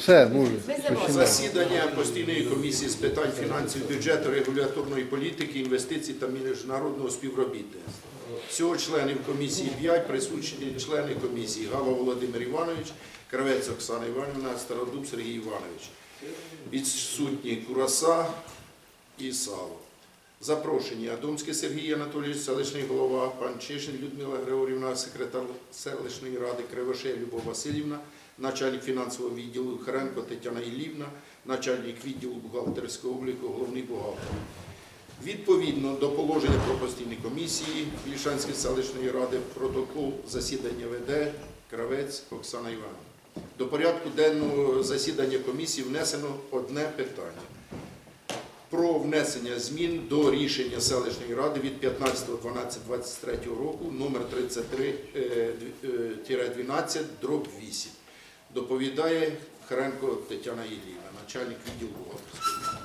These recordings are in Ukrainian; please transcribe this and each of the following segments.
Все, може. Засідання постійної комісії з питань фінансів, бюджету, регуляторної політики, інвестицій та міжнародного співробітництва. Всього членів комісії 5, присутні члени комісії Гава Володимир Іванович, Кравець Оксана Іванівна, Стародуб Сергій Іванович. Відсутні Кураса і Сало. Запрошені Адомський Сергій Анатолійович, селищний голова, пан Чишин Людмила Григорівна, секретар селищної ради, Кривошей Любов Васильівна, начальник фінансового відділу Харенко Тетяна Іллівна, начальник відділу бухгалтерського обліку, головний бухгалтер. Відповідно до положення про постійні комісії Вільшанської селищної ради протокол засідання веде Кравець Оксана Івановна. До порядку денного засідання комісії внесено одне питання про внесення змін до рішення селищної ради від 15.12.23 року номер 33-12 дроб 8. Доповідає Харенко Тетяна Єліна, начальник відділу бухгалтерського.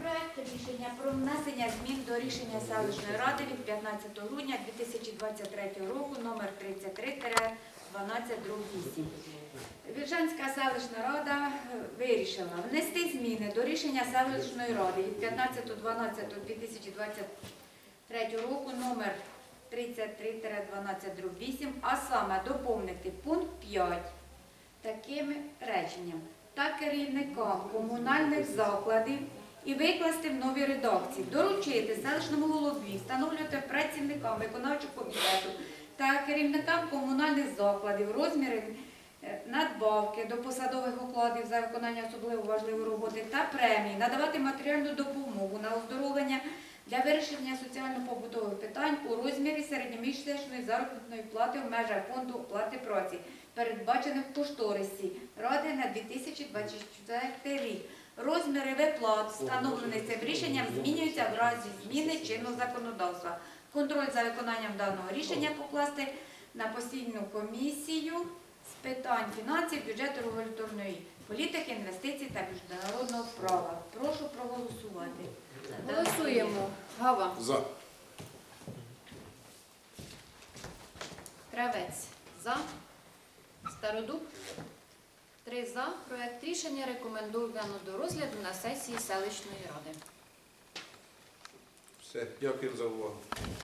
Проект рішення про внесення змін до рішення селищної ради від 15 грудня 2023 року номер 33-12-8. Віржанська селищна рада е, вирішила внести зміни до рішення селищної ради від 15.12.2023 року номер 33-12-8, а саме доповнити пункт 5 таким реченням. Та керівникам комунальних закладів і викласти в новій редакції, доручити селищному голові, встановлювати працівникам виконавчого комітету та керівникам комунальних закладів розміри е, надбавки до посадових окладів за виконання особливо важливої роботи та премії, надавати матеріальну допомогу на оздоровлення для вирішення соціально-побутових питань у розмірі середньомісячної заробітної плати в межах фонду оплати праці, передбачених в кошторисі Ради на 2024 рік. Розміри виплат, встановлені цим рішенням, змінюються в разі зміни чинного законодавства. Контроль за виконанням даного рішення покласти на постійну комісію з питань фінансів, бюджету, регуляторної політики, інвестицій та міжнародного права. Прошу проголосувати. Голосуємо. Гава. За. Кравець. За. Стародуб. Три за. Проект рішення рекомендовано до розгляду на сесії селищної ради. Все, дякую за увагу.